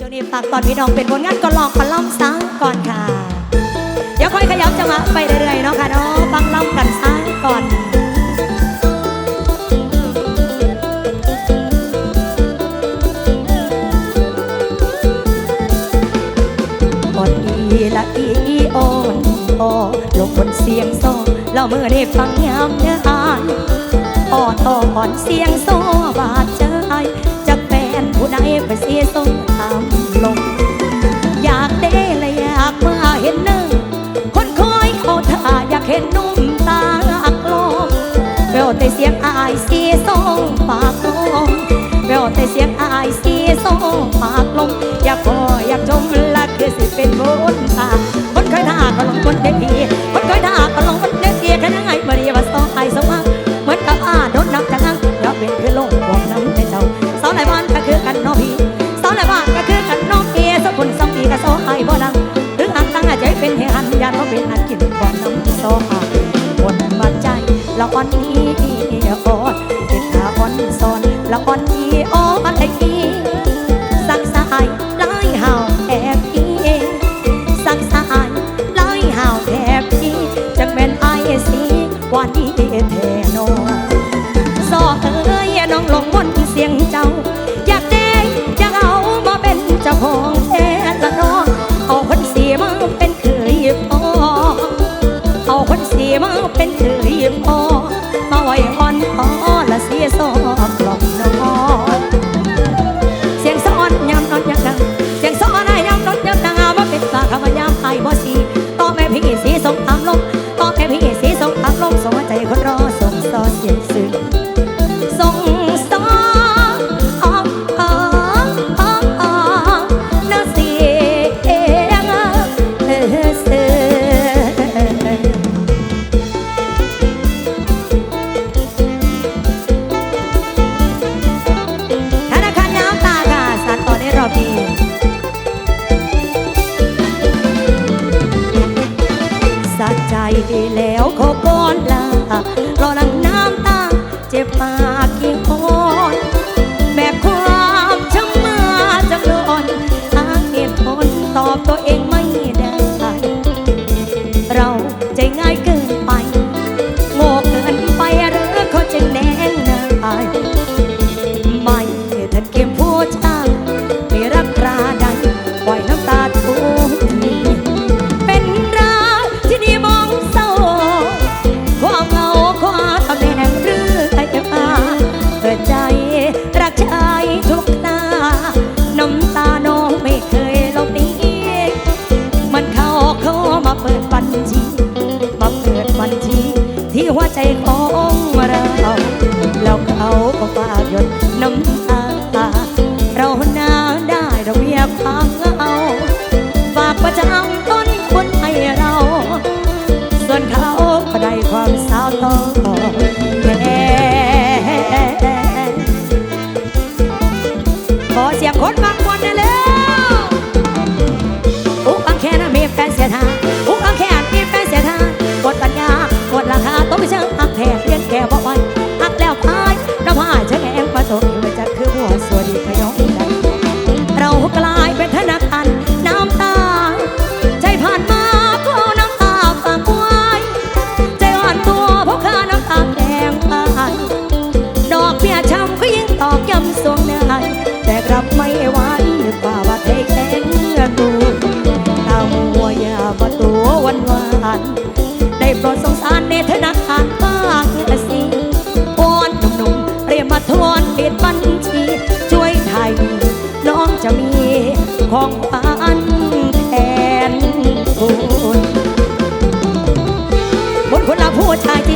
ช่วงนี้ฝากตอนพี่น้องเป็นผลงานก่อนลองปล่มซ้างก่อนค่ะ เดี๋ยวค่อยขยับจังหวะไปเรื่อยๆเนาะค่ะเนาะฟังล่มกันซ้างก่อนบอดอีละอีโอนโอลงบนเสียงโซเราเมื่อได้ฟังยามเนื้ออ่านอ่อนอ่อนเสียงโซบาดใจจะกแฟนผู้ใดไปเสียทรง็นนุ่มตาโกอมแววแต่เสียงอายสียสองปากลมแววแต่เสียงอายสียสองปากลมอยากพออยากจมละคือสิเป็นบนตาคนเคยหน้าก็ลงคนเด็กดี ละคนที่อ้อ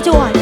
就往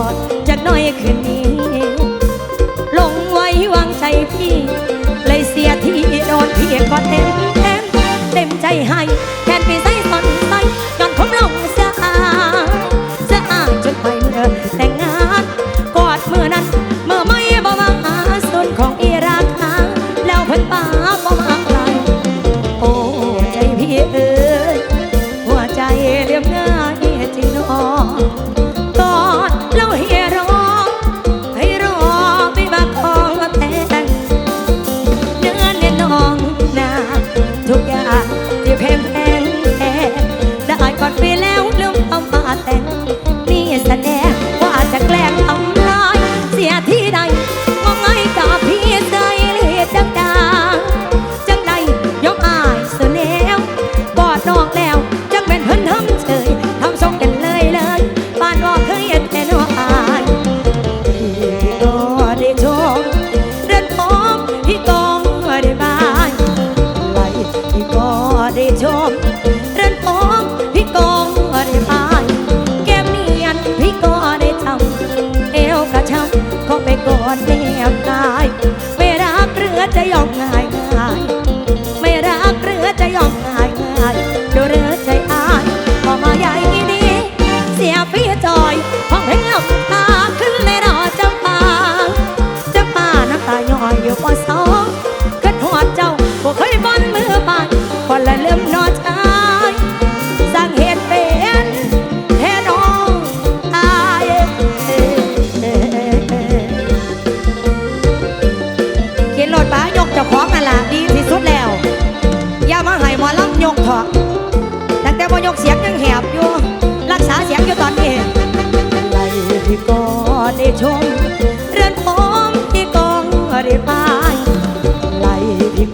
อดจากน้อยคืนนี้ ลงไว้วางใจพี่ เลยเสียที่โดนพี่ก็เต็ม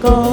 พี่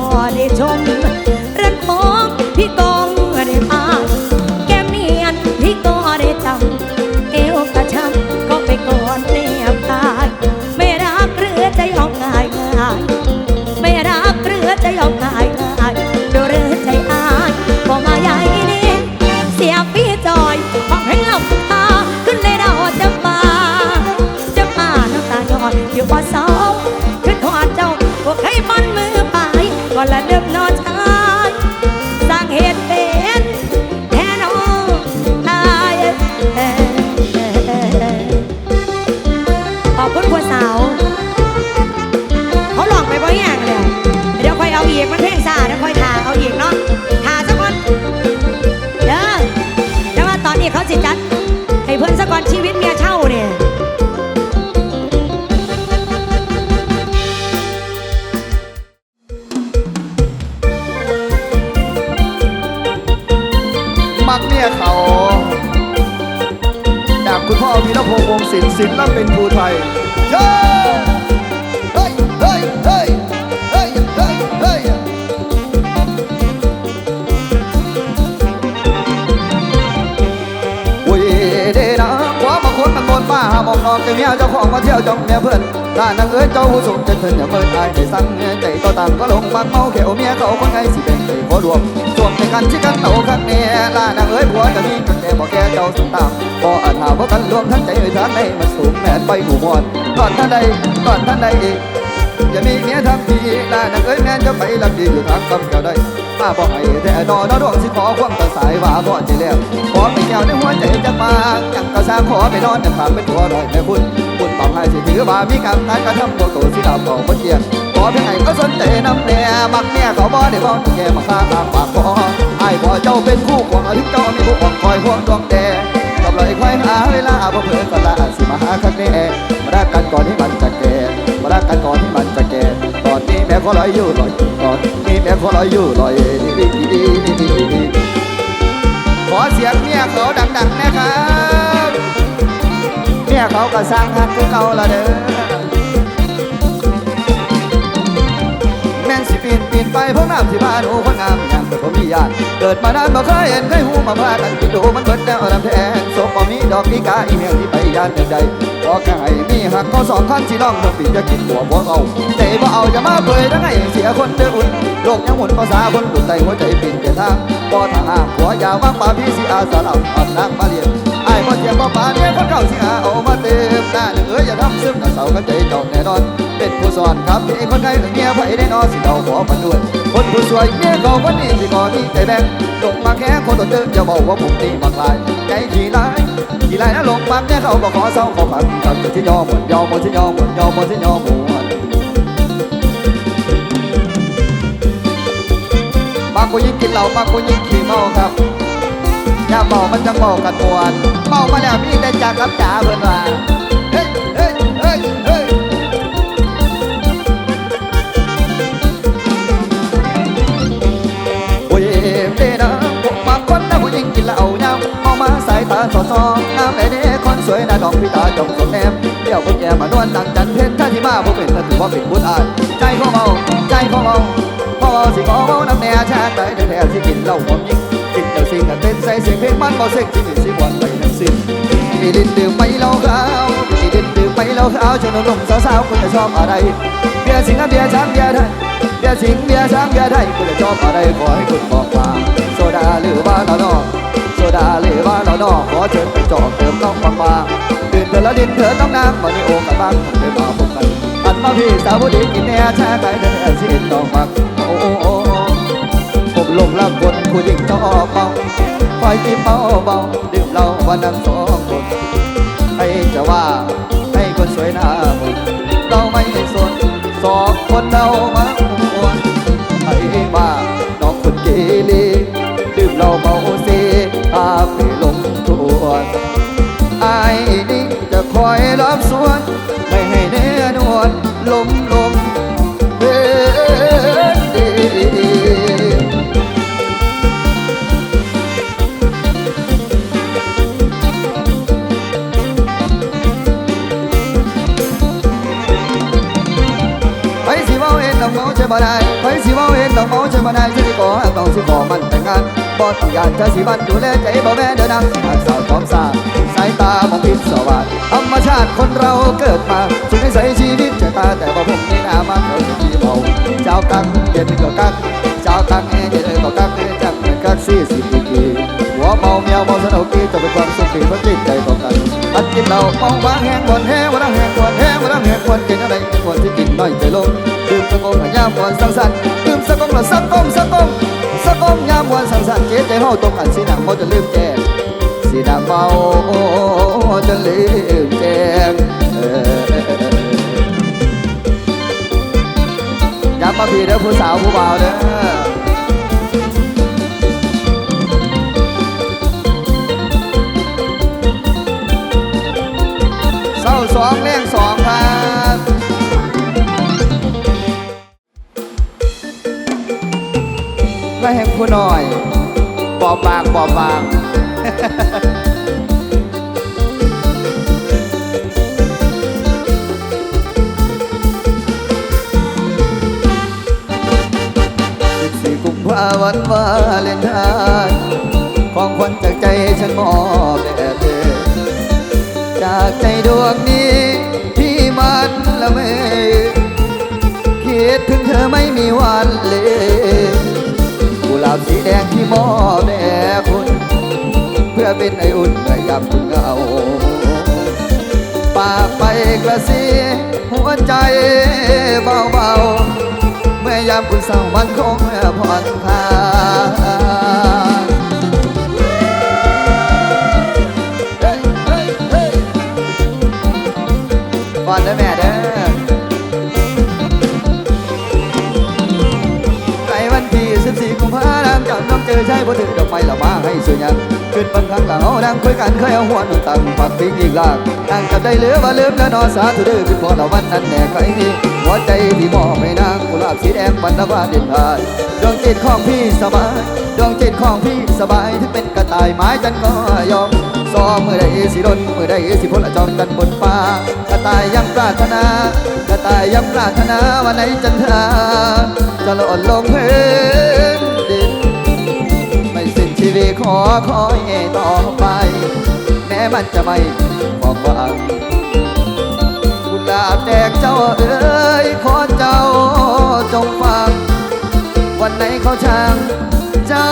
เอ้ยเจ้าผู้สูงจะเพิ่นอย่าเมินอายให้สั่งใจต่อต่างก็ลงบางเมาเขียวเมียเขาคนไงสิเป็นใจขอรวมส่วนในกันที่กันเอาคักเนี่ยล่านางเอ้ยผัวจะมีกันแก่บอกแกเจ้าสุดตามบ่อาจหาว่ากันรวมทั้งใจเอ้ยท่านใดมันสูงแม่นไปหมู่มวลก่อนท่านใดก่อนท่านใดอีกอย่ามีเมียทำดีลานางเอ้ยแม่นจะไปลักดีอยู่ทางกำเกี่ยวได้ มาบอกให้แต่นอนดวงสิขอความตาสายว่าบ่ใจแล้วขอไปแก้วในหัวใจจะมาจังกระซางขอไปนอนแต่ถามเป็นตัวหน่อยแม่คุณคุณต้องให้สิถือว่ามีกรรมการกระทำตัวโตสิดาวต่อบ่เกียงขอเพียงให้ก็สนใจน้ำแน่มักเมียเขาบ่ได้บอกแกมาฆ่าตามปากคอไอ้ายบ่เจ้าเป็นคู่ควงอาทิเจ้ามีผู้ของคอยห่วงดวงแดงกำไรควายหาเวลาบ่เพื่อก็ละสิมาหาคักแน่มารักกันก่อนที่มันจะแก่มารักกันก่อนที่มันจะแก่ตอนนี้แม่ขอลอยอยู่ลอยตอน นี้แม่ขอลอยอยู่ลอยขอเสียงเมียเขาดังๆนะครับเมียเขาก็สร้างฮักคือเขาละเด้อ ปีนปีนไปพวกน้ำสิมานหนูคนงามอย่างเกิดผมมีญาติเกิดมานานบ่เคยเห็นเคยหูมาพากันกินดูมันเบิดแล้วลำแทงศพบ่มีดอกมีกาอีเมียที่ไปยานเดิใดขอไก่มีหักก็สองขั้นที่น้องต้อปิดจะกินหัวบ่เอาใจบ่เอาจะมาเผยทั้งไงเสียคนเดืออุ่นโลกยังหมุนภาษาคนอุ่นใจหัวใจปิ่นเดินทางบ่ทางหางหัว ยาวว่างป่าพี่สิอาสาเราอับนางมาเรียน อ้บ่เจียมบ่ป่าเนี่ยคนเก่าสิหาเอามาเติมหน้าหนึ่งเอ้ยอย่าทำซึมหน้าเสากันใจเจ้าแน่นอน เป็นผู้สอนครับที่คนไกลเมียไผได้นอนสิเราขอมันด้วย คนผู้สวยเมียเขาคนนี้สิขอมีใจแบ่งลงมาแค่คนตัวเดิมจะบอกว่าผมนี่มากลายใจขี้ร้ายกี่ไรนะลงปั๊บเนี่ยเขาบอกขอเศร้าขอพักกับจะที่ยอมหมดยอมหมดที่ยอมหมดยอมหมดที่ยอมหมดบางคนยิ่งกินเหล้าบางคนยิ่งขี่เมาครับ อย่าเมามันจะเมากันมวนเมามาแล้วมีแต่จากกับจ๋าเพื่อนว่าเฮ้ยเฮ้ยเฮ้ยเฮ้ยโอ้ยเด้นะผมบาคนนะผู้หญิงกินเหล้ายาวเมามาสายตาสอดส่องน้ำไหลเด้คนสวยน้าดอกพิตาจงสมแนมเดี่ยวคนแก่มานวลดังจันเพชรถ้าที่มาผมเป็นก็ถือว่าเป็นบุญอายใจเขาเมาใจเขาเมาพอเมาสิขอเมาน้ำแน่ชาติใจแท้ๆสิกินเหล้าความยิ่ง กินเจ้าสิ่งกันเต้นใส่เสียงเพลงมันบ่เซ็กที่มีสิบวันไปทั้งสิ้นมีดินดื่มไปเหล้าขาวมีดินดื่มไปเหล้าขาวจนหนุ่มสาวๆคุณจะชอบอะไรเบียร์สิงกับเบียร์ช้างเบียร์ไทยเบียร์สิงเบียร์ช้างเบียร์ไทยคุณจะชอบอะไรขอให้คุณบอกมาโซดาหรือว่าเรานอกโซดาหรือว่าเรานอกขอเชิญไปจอบเติมน้องบางบางตื่นเถิดละดินเถิดน้องนางวันนี้โอกันบ้างเดินมาพบกันอันมาพี่สาวผู้ดีกินแน่ชาไก่เดินแอสินต้องบักโอ้โอ้โอ้ผมลงรักคน ผู้หญิงชอบเมาคอยกินเมาเบาดื่มเหล้าวันนั้นสองคนให้จะว่าให้คนสวยหน้ามนเราไม่ได้สนสองคนเรามาหวนให้ว่าน้องคนเกเรดื่มเหล้าเมาเซอาไปลงทวนไอ้นี่จะคอยรับส่วน บ่ได้ไปสิเมาเห็นต้องเมาใช่บ่ได้สิขอต้องสิขอมันแต่งงานบ่ต้องการจะสิบันดูแลใจบ่แม่เด้อนะหักสาวความสาสายตามองพิศวาสธรรมชาติคนเราเกิดมาสุขในใสชีวิตจะตาแต่ว่าผมนี่นามาเขาจะมีเมาเจ้ากังเย็นก็กังเจ้ากังเย็นก็กังจักเหมือนกักสี่สิบปีหัวเมาเมียวเมาสนุกดีจะเป็นความสุขที่เพราะจิตใจต้อง กินเหล้าเมาบ้างแห้งบนแห้งวันแห้งบนแห้งวันแห้งบนกินอะไรกินคนที่กินน้อยใจลงดื่มสกงยามวันสังสรรค์ดื่มสกงละสักกงสักกงสักกงยามวันสังสรรค์เจ๊ใจเฮาตรงกันสีหนังเมาจะลืมแจ้งสีหนังเมาจะลืมแจ้งเออย้ำมาพี่เด้อผู้สาวผู้บ่าวเด้อ สองเลี้ยงสองครับและแห่งผู้น้อยบอบบางบอบบางสิบสี่กุมภาวันวาเลนไทน์ของขวัญจากใจฉันมอบแด่เธอจากใจดวง ละเมคิดถึงเธอไม่มีวันเลยกุหลาบสีแดงที่มอบแด่คุณเพื่อเป็นไออุ่นเมื่อยามคุณเหงาปากไปกระซิหัวใจเบาๆเมื่อยามคุณเศร้ามันคงผ่อนคลาย บ่ถึงดอกไม้ละมาให้สวยงามขึ้นบางครั้งหลังเอาดังคุยกันเคยเอาหัวนุนตังปักปิ้งอีกลากนั่งกับได้เหลือว่าลืมแล้วนอสาธุเด้อขึ้นพอละวันนั้นแน่ใครมีหัวใจที่มอบให้นางกุหลาบสีแดงบรรณวาเด่นทายดวงจิตของพี่สบายดวงจิตของพี่สบายถึงเป็นกระต่ายไม้จันก็ยอมซ้อมเมื่อใดสิดนมือใดสิพ้นลจอมกันบนฟ้ากระต่ายยังปรารถนากระต่ายยังปรารถนาวันไหนจันทราจะหล่นลงพื้นดินไม่สิ้น ชีวิตขอคอยต่อไป แม้มันจะไม่ความหวังกุหลาบแดงเจ้าเอ๋ยขอเจ้าจงฟัง วันไหนเขาช่าง เจ้า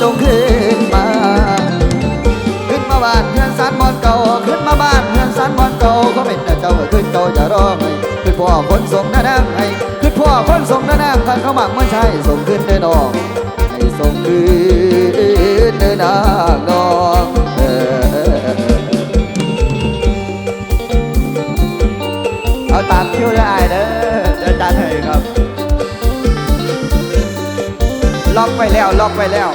จงขึ้นมา ขึ้นมาบ้านเพื่อนสันมอนเก่า ขึ้นมาบ้านเพื่อนสันมอนเก่าเขาเป็นแต่เจ้าขึ้นเก่าอย่ารอให้ขึ้นพ่อคนส่งหน้านางให้ขึ้นพ่อคนส่งหน้านางคันเขาหมักเมันใช่ส่งขึ้นเด้อน้อง อกไปแล้ว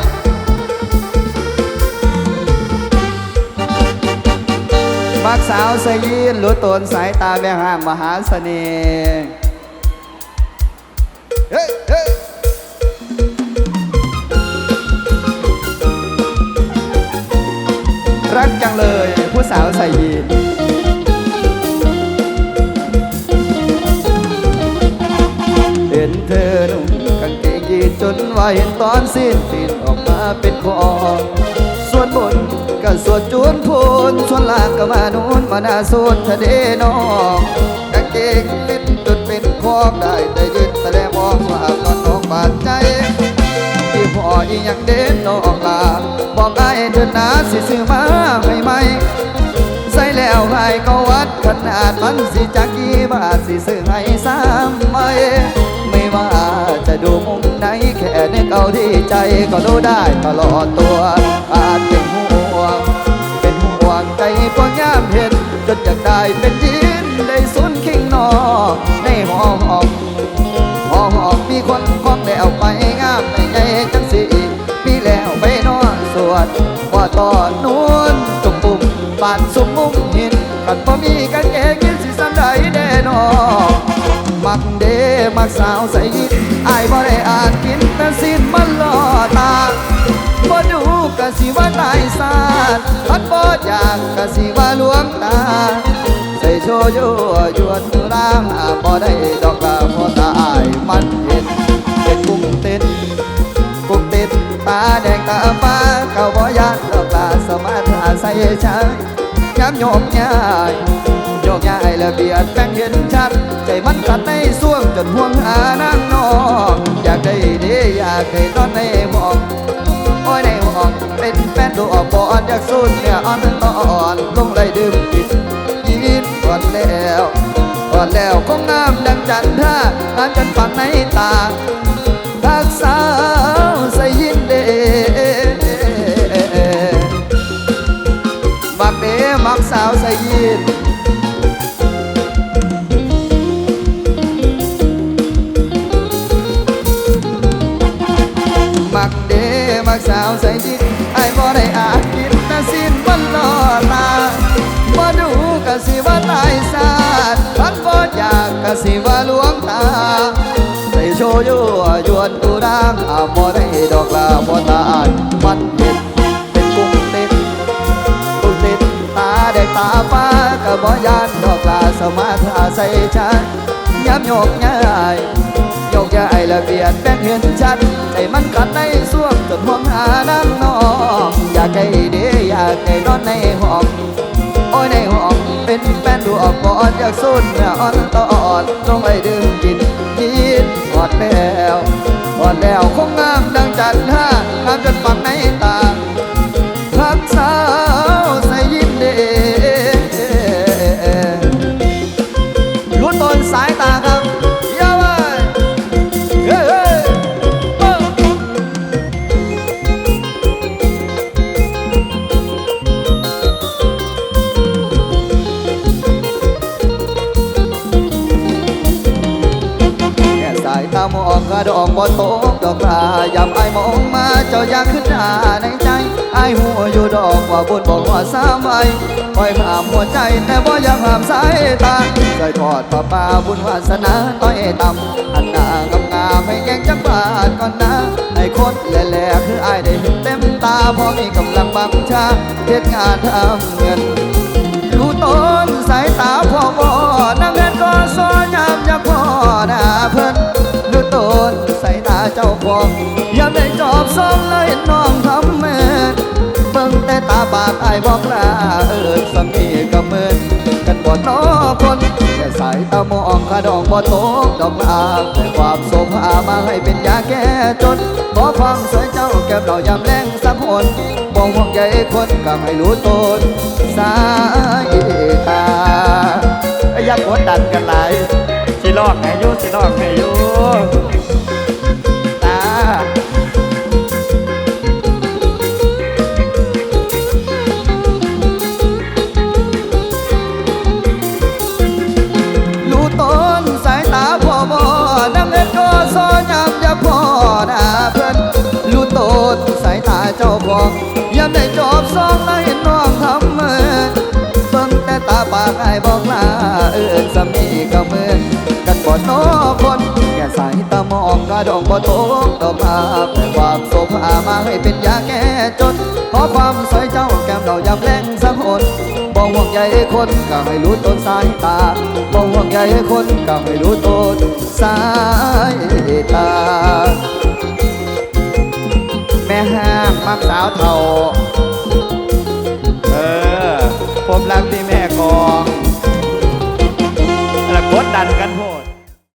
มักสาวสยยีนรู้ตนสายตาแม่ห้างมหาเสน่ห์เฮ้ยเฮ้ยรักจังเลยผู้สาวใส่ยีน จนว่าเห็นตอนสิ้นปีนออกมาเป็นคอส่วนบนก็ส่วนจูนพูนส่วนล่างก็มานูนมาหน้าส่วนทะเลนองกางเกงฟิตจนเป็นคองได้แต่ยืนแต่แลมองว่าตอนน้องบาดใจที่พ่ออีหยังเด่นน้องลาบอกไอ้เดินนาสิซื้อมาให้ไหมใส่แล้วให้ก็วัดขนาดมันสิจักกี่บาทสิซื้อให้ซ้ำไมไม่ จะดูมุมไหนแค่ในเก่าที่ใจก็รู้ได้ตลอดตัว อาจเป็นห่วง เป็นห่วงใจก็ย่ามเห็น จนอยากได้เป็นยินได้สุนคิงนอในห้องออกหอมหอมมีคนคล้องแล้วไปงามในใหญ่จังสีมีแล้วไปนอนสวดว่าตอนนู้นตุ่มปุ่มปานสุมมุมหินกันบ่มีกันเองยินสิสันใดแน่นอมักเดมักสาวใส่ยิ ไอ้บ่ได้อ่านกินแต่สินมันล่อตาบ่ดูกะสิว่าตายสาดอันบ่อยากกะสิว่าลวงตา ใส่โชยุยวนร่างบ่ได้ดอกกะพ่อตาไอ้มันเห็นเป็นกุ้งเต้ดกุ้งเต้ดตาแดงตาฟ้าเขาบ่อยากดอกละสมัติใส่ใจย้ำโยมง่าย กย้ายและเบียดแป้งเห็นชัด ใจมันกัดในส่วงจนห่วงหานางนองอยากได้ดีอยากได้นอนในห้องโอ้ยในห้องเป็นแฟนดูออกบอนอยากสู้เนี่ยอ่อนตอนลงเลดื่มกินยินก่อนแล้วก่อนแล้วคงงามดังจันทรางามจนฝังในตาางอาบ่ได้ดอกลาบ่ตาดมันเห็นเป็นกุ้งติดกุ้งติดตาแดงตาฟ้าก็บ่ยานดอกลาสมาธาใส่ฉันย้ำโยกย้ายโยกย้ายละเบียดแบ่งเห็นชัดใจมันกัดในส่วงจนห่วงหาน้ำนองอยากให้ดีอยากให้นอนในห้องโอ้ยในห้องเป็นแฟนดูออกบอนอยากสุนอ่อนตอนลงไปดื่มกินยินหอดแล้ว หอดแล้วคงงาม บ่ตกดอกลายำไอายมองมาเจ้าอยากขึ้นหน้าในใจไอายหัวอยู่ดอกว่าบุญบอกว่าสามใบคอยหามหัวใจแต่บ่อยากห้ามสายตาใจทอดป่าป่าบุญวาสนาต้อยต่ำอันหน้างามงามให้แกงจักบาทก่อนนะให้คนแหล่ๆคือไอายได้เห็นเต็มตาพอมีกำลังบังชาเฮ็ดงานทำเงินรู้ต้นสายตาพ่อบ่นางเงินก็ซอยามอยากพ่อหน้าเพิ่น เจ้าของยาได้จอบซ้อมแล้วเห็นน้องทำเมินเบิ่งแต่ตาบาดไอายบอกลาเอิญสามีก็เมือนกันบ่นอคนแค่สายตามองกระดองบ่ตกดอกลาแต่ความโสภามาให้เป็นยาแก้จนขอความสวยเจ้าแก้มเรายามแรงสักคนมองห่วงใยคนก็ให้รู้ตนสายตาไอ้ยักษ์กดดันกันหลายสิลอกให้อยู่สิลอกให้อยู่ายบอกลาเอินสามีก็เมือนกันบ่นอคนแค่สายตามองกระดองบ่ตกดอกมาแต่ความโสภามาให้เป็นยาแก้จนขอความสวยเจ้าแก้มเรายำแรงสักคนบ่ห่วงใยคนก็ให้รู้ต้นสายตาบ่ห่วงใยคนก็ให้รู้ต้นสายตาแม่ห้างมักสาวเท่าเออผมรักที่แม่กอง กดดันกัน